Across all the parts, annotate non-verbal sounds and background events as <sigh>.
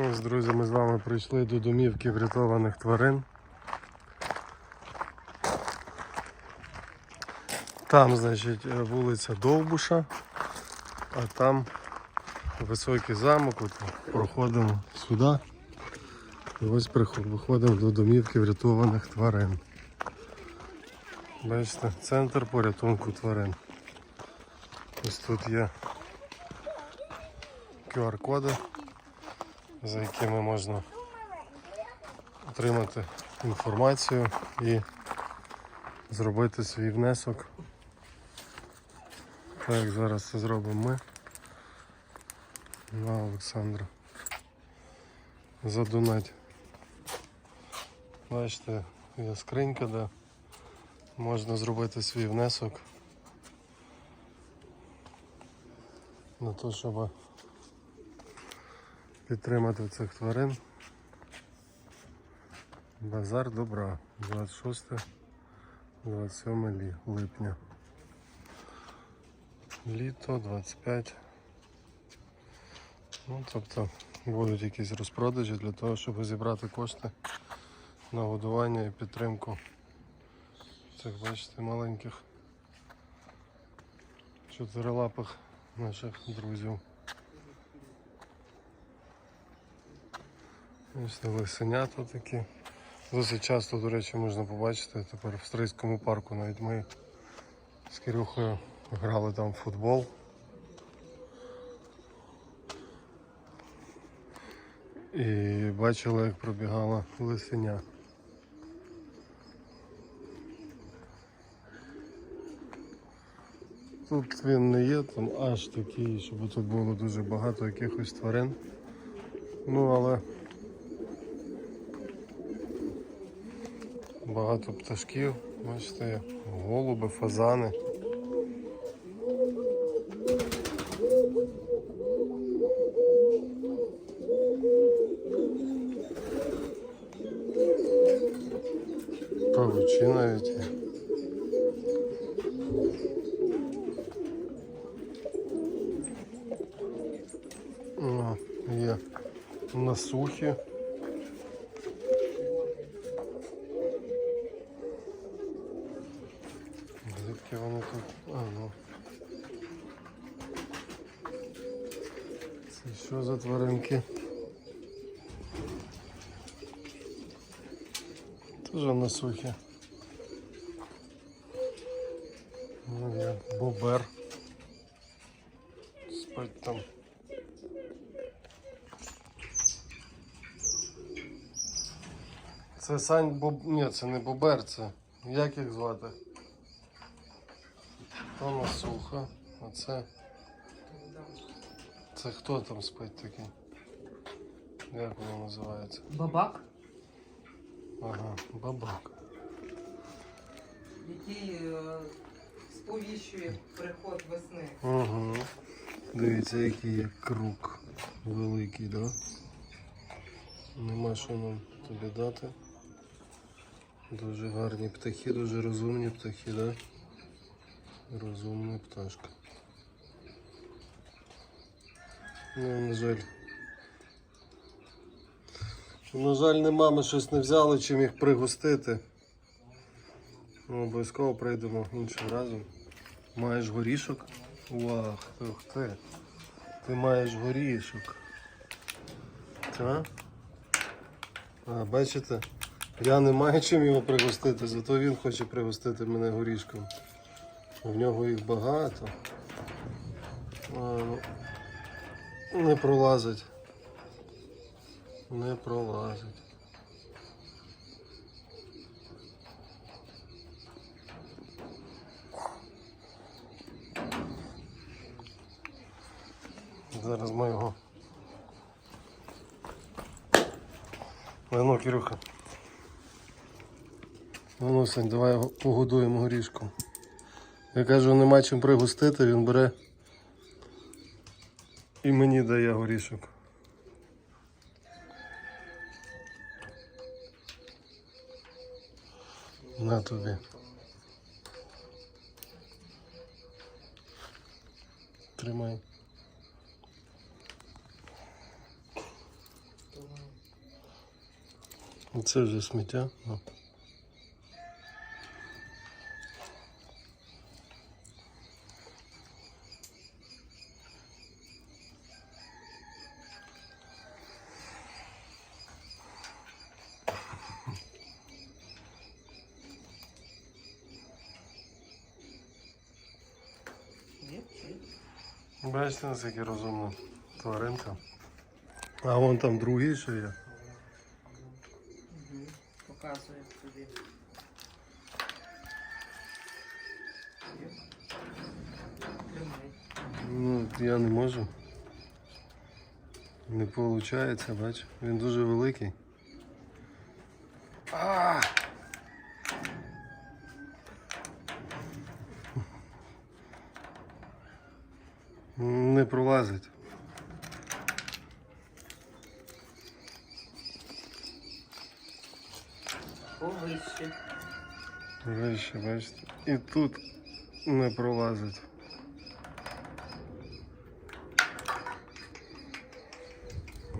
Ось, друзі, ми з вами прийшли до домівки врятованих тварин. Там, значить, е, вулиця Довбуша, а там високий замок. От проходимо сюди. І ось виходимо до домівки врятованих тварин. Бачите, центр порятунку тварин. Ось тут є QR-коди, за якими можна отримати інформацію і зробити свій внесок. Так зараз це зробимо ми. На Олександра. Задонать. Бачите, є скринька, де можна зробити свій внесок на те, щоб підтримати цих тварин. Базар добра. 26-27 липня. Літо 25. Ну, тобто будуть якісь розпродажі для того, щоб зібрати кошти на годування і підтримку цих, бачите, маленьких чотирилапих наших друзів. Ось лисенята такі. Досить часто, до речі, можна побачити тепер в Стрийському парку. Навіть ми з Кирюхою грали там в футбол. І бачили, як пробігала лисеня. Тут він не є там аж такий, щоб тут було дуже багато якихось тварин. Ну але багато пташків, бачите, голуби, фазани. Павучі навіть є. О, є насухи. Звідки вони тут? А, ну. Це що за тваринки? Теж насухи. Ну, є бобер. Спать там. Це Сань Боб... Ні, це не Бобер, це. Як їх звати? То насуха, а це. Це хто там спить такий? Як воно називається? Бабак, Ага, бабак. який е, сповіщує приход весни. Угу. Дивіться, який є круг великий, да? Нема що нам тобі дати. Дуже гарні птахи, дуже розумні птахи, да? Розумна пташка. Ну, на жаль. На жаль, нема, ми щось не взяли, чим їх пригостити. Ну, обов'язково прийдемо іншим разом. Маєш горішок? Вах, ух ти. Ти маєш горішок. Так? А, бачите? Я не маю чим його пригостити, зато він хоче пригостити мене горішком. В нього їх багато. Ну, не пролазить. Не пролазить. Зараз ми його. Ну, Кирюха. Ну, Сань, давай його погодуємо горішком. Я кажу, нема чим пригостити, він бере і мені дає горішок. На тобі. Тримай. Це вже сміття. Ну. Є? Бачите, наскільки розумна тваринка. А вон там другий ще є. Угу. Показує тобі. Ну, я не можу. Не виходить, бач. Він дуже великий. А! Не пролазить. Повище. Вище, бачите. І тут не пролазить.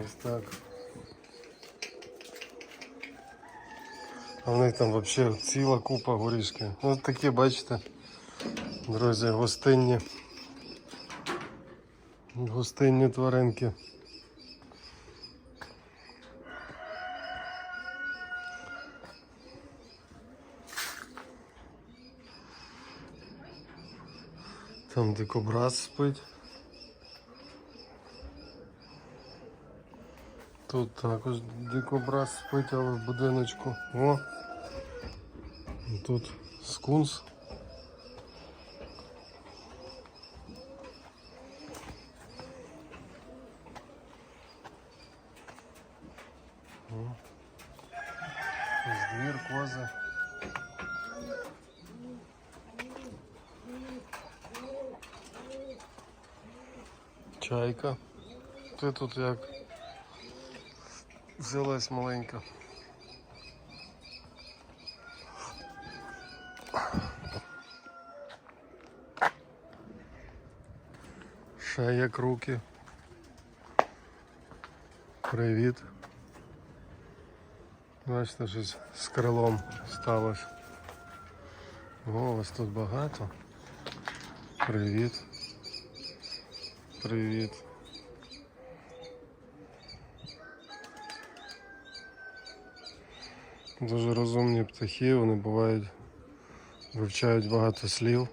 Ось так. А в них там взагалі ціла купа горішки. Ось такі, бачите, друзі, гостинні. Гостинні тваринки. Там дикобраз спить. Тут також дикобраз спить, але в будиночку. О! Тут скунс. О. Ось Двір, кози. Чайка. Ти тут як? Взялась маленька. Ще як руки. Привіт. Бачите, щось з крилом сталося. О, вас тут багато. Привіт. Привіт. Дуже розумні птахи, вони бувають, вивчають багато слів,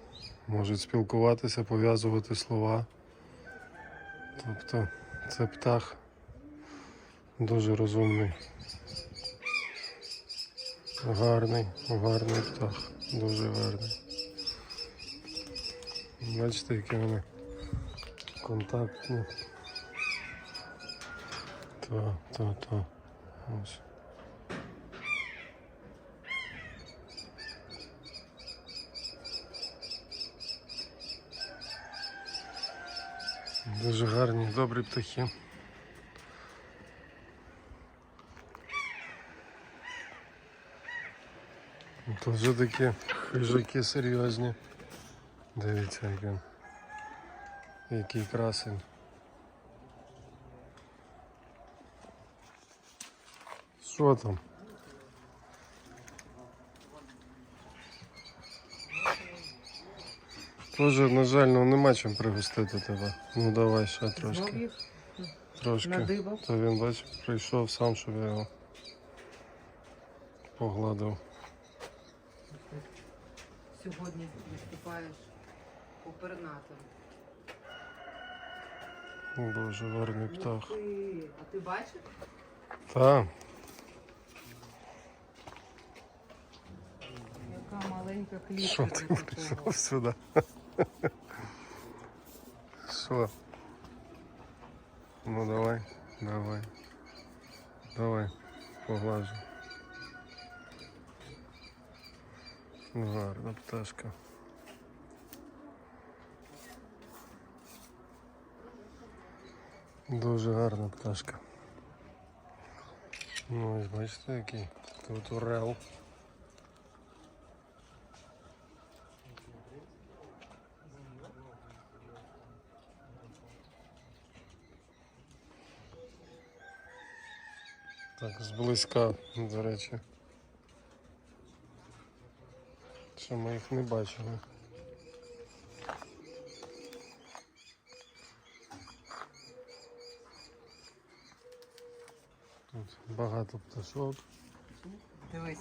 можуть спілкуватися, пов'язувати слова. Тобто це птах дуже розумний. Гарний, гарний птах, дуже гарний. Бачите, які вони контактні. Та, та, та. Ось. Дуже гарні, добрі птахи. Тут вже такі хижаки серйозні. Дивіться, як він. Який красень. Що там? Тоже, на жаль, ну нема чим пригостити тебе. Ну давай ще трошки. Трошки. То він, бач, прийшов сам, щоб я його погладив. Сьогодні виступаєш губернатором. Дуже гарний птах. Ух ти! А ти бачив? Та, Яка маленька клітка що ти прийшов сюди? Що? Ну давай, давай. Давай, поглажу. Гарна пташка. Дуже гарна пташка. Ну ось бачите який. Тут орел. Так, зблизька, до речі. Що ми їх не бачили. Тут багато пташок. Дивись,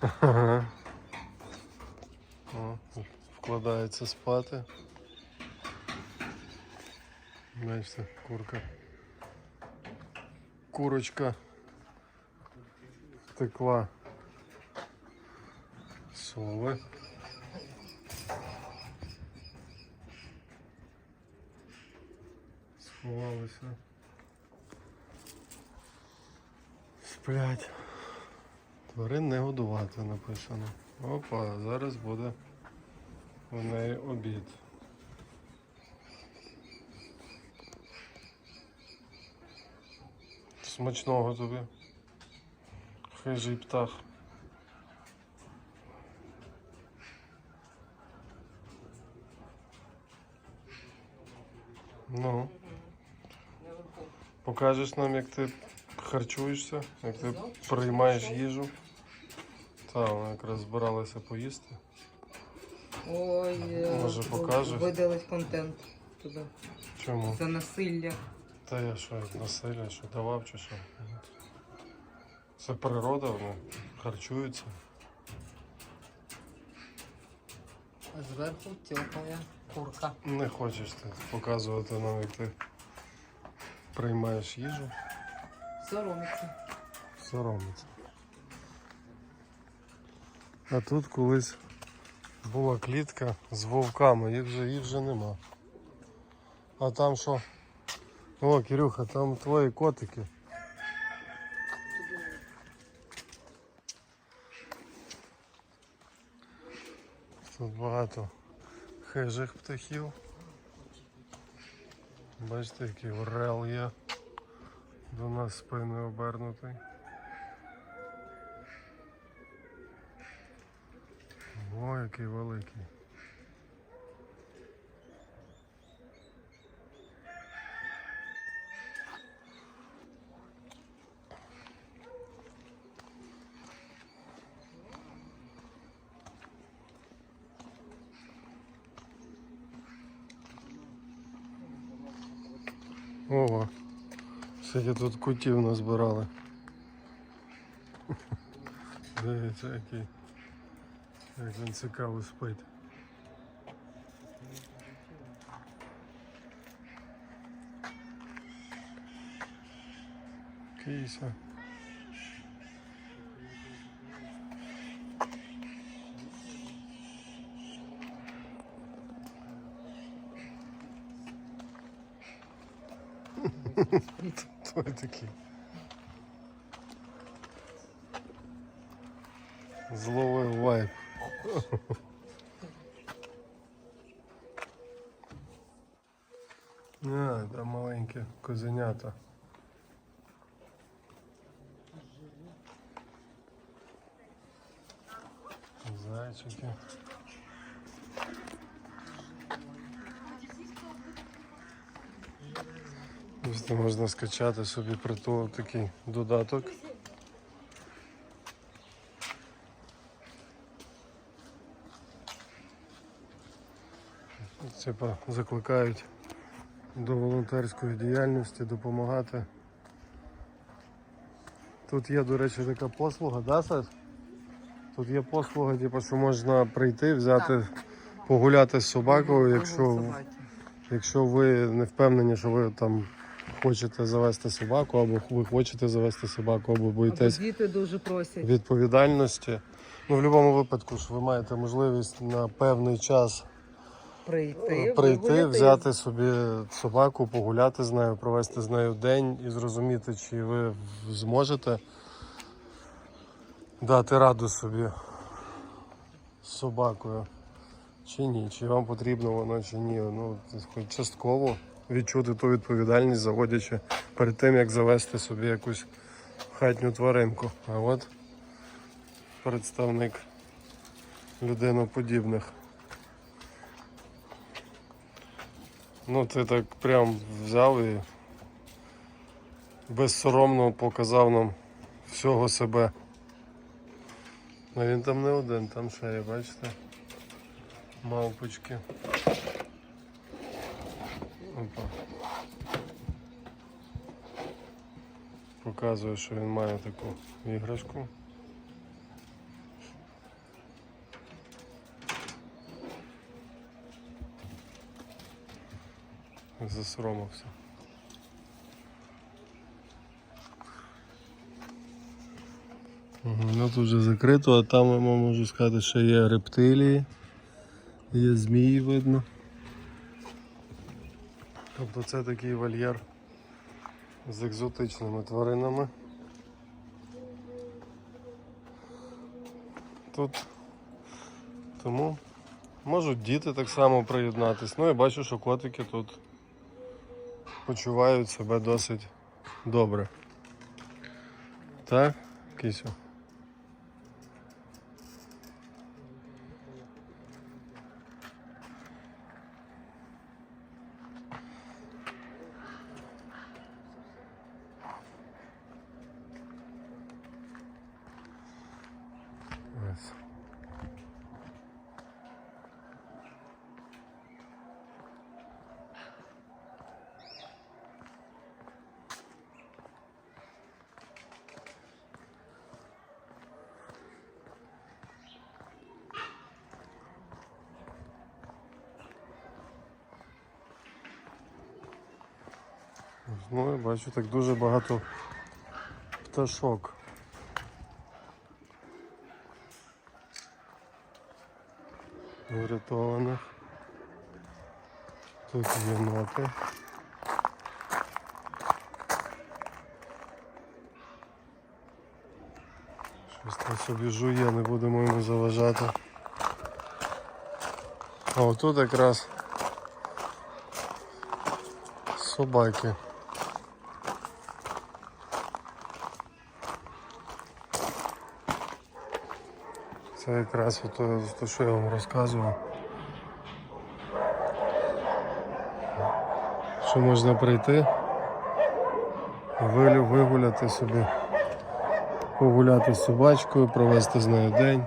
Ага. О, вкладається спати. Бачите, курка. Курочка втекла. Сови. Сховалися. Сплять. Тварин не годувати написано. Опа, зараз буде в неї обід. Смачного тобі. Хижий птах. Ну, покажеш нам, як ти харчуєшся, як ти приймаєш їжу. Так, вона якраз збиралася поїсти. Ой, е, Може, покажеш? видалить контент туди. Чому? За насилля. Та я що, насилля, що давав чи що? Це природа, вони харчуються. А зверху тьопає курка. Не хочеш ти показувати нам, як ти приймаєш їжу, Соромиться. соромиться. А тут колись була клітка з вовками, їх вже, їх вже нема. А там що? О, Кирюха, там твої котики. Тут багато хижих птахів. Бачите, який орел є. До нас спиною обернутий. О, який великий. Ого, скільки тут кутів назбирали. <laughs> Дивіться, який. Як він цікаво спить. Кися. Хто такий? Зловив вайп. <laughs> А, там маленькі козенята. Зайчики. Можна скачати собі притул такий додаток. Типа закликають до волонтерської діяльності, допомагати. Тут є, до речі, така послуга, да, Саш? Тут є послуга, типу, що можна прийти, взяти, погуляти з собакою, якщо, якщо ви не впевнені, що ви там хочете завести собаку, або ви хочете завести собаку, або Або боїтесь діти дуже просять. відповідальності. Ну, в будь-якому випадку ж ви маєте можливість на певний час Прийти, прийти, вигуляти. взяти собі собаку, погуляти з нею, провести з нею день і зрозуміти, чи ви зможете дати раду собі з собакою, чи ні, чи вам потрібно воно, чи ні. Ну, хоч частково відчути ту відповідальність, заводячи перед тим, як завести собі якусь хатню тваринку. А от представник людиноподібних. Ну, ти так прям взяв і безсоромно показав нам всього себе. А він там не один, там ще бачите? Мавпочки. Опа. Показує, що він має таку іграшку. Засоромився. Ну тут вже закрито, а там можу сказати, що є рептилії, є змії видно. Тобто це такий вольєр з екзотичними тваринами. Тут тому можуть діти так само приєднатись. Ну і бачу, що котики тут почувають себе досить добре. Так, кисю. Ось. Ну, я бачу так дуже багато пташок. Врятованих. Тут єноти. Щось там собі жує, не будемо йому заважати. А отут якраз собаки. Це якраз ото, те, що я вам розказував. Що можна прийти, вигуляти собі, погуляти з собачкою, провести з нею день.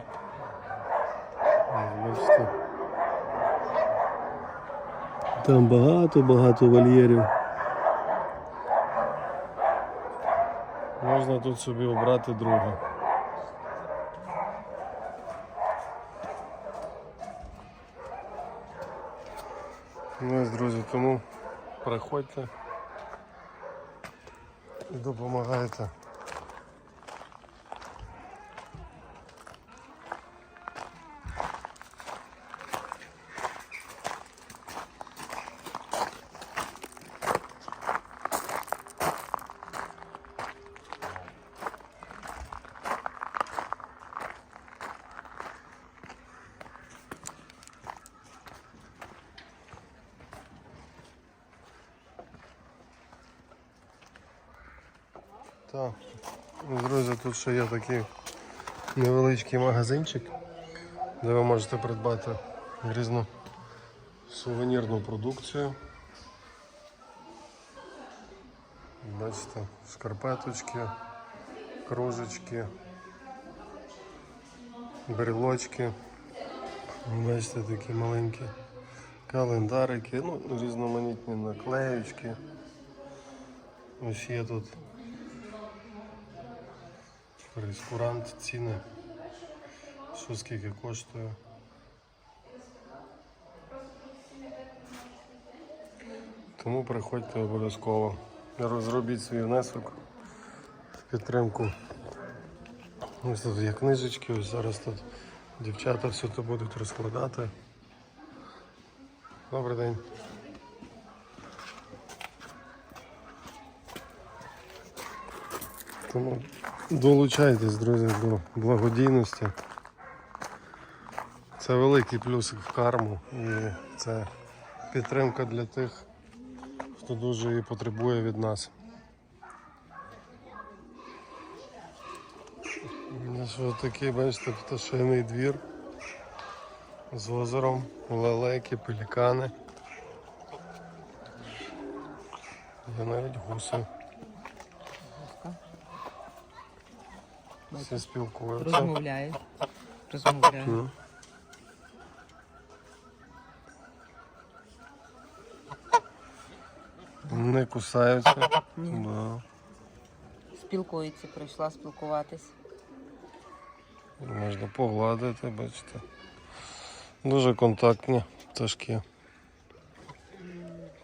Там багато-багато вольєрів. Можна тут собі обрати друга. Ну ось, друзі, тому приходьте і допомагайте. Так, друзі, тут ще є такий невеличкий магазинчик, де ви можете придбати різну сувенірну продукцію. Бачите, шкарпеточки, кружечки, брелочки. Бачите, такі маленькі календарики, ну, різноманітні наклеючки. Ось є тут Прейскурант, ціни. Що скільки коштує. Тому приходьте обов'язково. Розробіть свій внесок в підтримку. Ось тут є книжечки, ось зараз тут дівчата все це будуть розкладати. Добрий день. Тому долучайтесь, друзі, до благодійності. Це великий плюсик в карму і це підтримка для тих, хто дуже її потребує від нас. Ось такий, бачите, пташиний двір з озером, лелеки, пелікани. Є навіть гуси. Всі спілкуються. Розмовляє. Розмовляє. Ну. Не кусаються. Да. Спілкується, прийшла спілкуватись. Можна погладити, бачите. Дуже контактні пташки.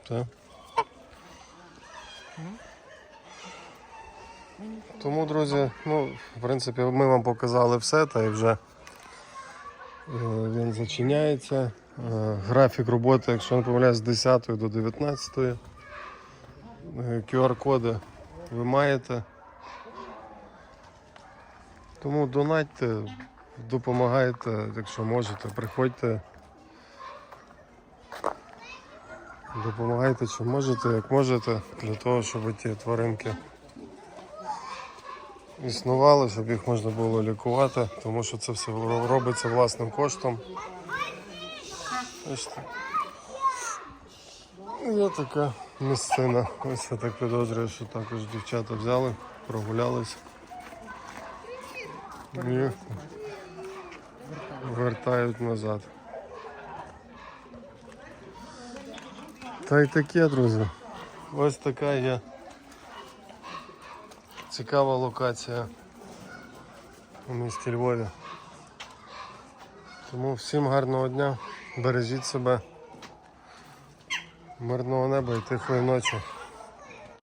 Так. Тому, друзі, ну, в принципі, ми вам показали все, та й вже е, він зачиняється. Е, Графік роботи, якщо не помиляюсь, з 10 до 19. Е, QR-коди ви маєте. Тому донатьте, допомагайте, якщо можете, приходьте. Допомагайте, чи можете, як можете, для того, щоб ті тваринки існували, щоб їх можна було лікувати, тому що це все робиться власним коштом. Є така місцина. Ось я так підозрюю, що також дівчата взяли, прогулялись. І вертають назад. Та й таке, друзі. Ось така є цікава локація у місті Львові. Тому всім гарного дня, бережіть себе, мирного неба і тихої ночі.